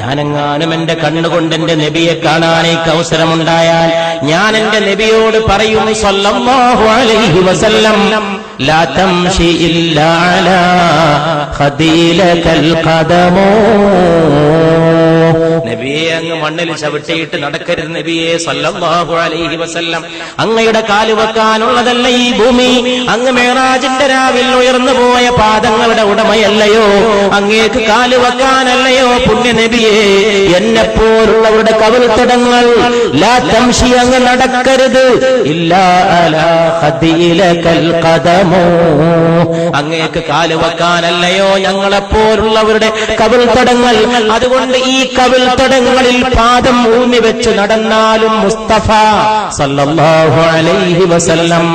ഞാനെങ്ങാനും എന്റെ കണ്ണുകൊണ്ട് എന്റെ നബിയെ കാണാനേക്ക് അവസരമുണ്ടായാൽ ഞാൻ എന്റെ നബിയോട് പറയും സല്ലല്ലാഹു അലൈഹി വസല്ലം ലാ ഇല്ലാ ഖദമോ. മണ്ണിൽ ചവിട്ടിയിട്ട് നടക്കരുത് നബിയെ സല്ലല്ലാഹു അലൈഹി വസല്ലം. അങ്ങയുടെ കാൽ വെക്കാനുള്ളതല്ല ഈ ഭൂമി. അങ്ങ് മേറാജിന്റെ രാവിൽ ഉയർന്നു പോയ പാദങ്ങളുടെ ഉടമയല്ലയോ? അങ്ങേക്ക് കാൽ വെക്കാനല്ലയോ പുണ്യ നബിയെ? എന്നെ പോലുള്ളവരുടെ കവിൾത്തടങ്ങൾ ലാ തംശി അങ്ങ് നടക്കരുത്. ഇല്ലാ അങ്ങേക്ക് കാൽ വെക്കാനല്ലയോ ഞങ്ങളെപ്പോലുള്ളവരുടെ കവിൾത്തടങ്ങൾ അതുകൊണ്ട് ഈ കവിൾത്തടങ്ങളിൽ പാദം ഊന്നി വെച്ച് നടന്നാലും മുസ്തഫ സല്ലല്ലാഹു അലൈഹി വസല്ലം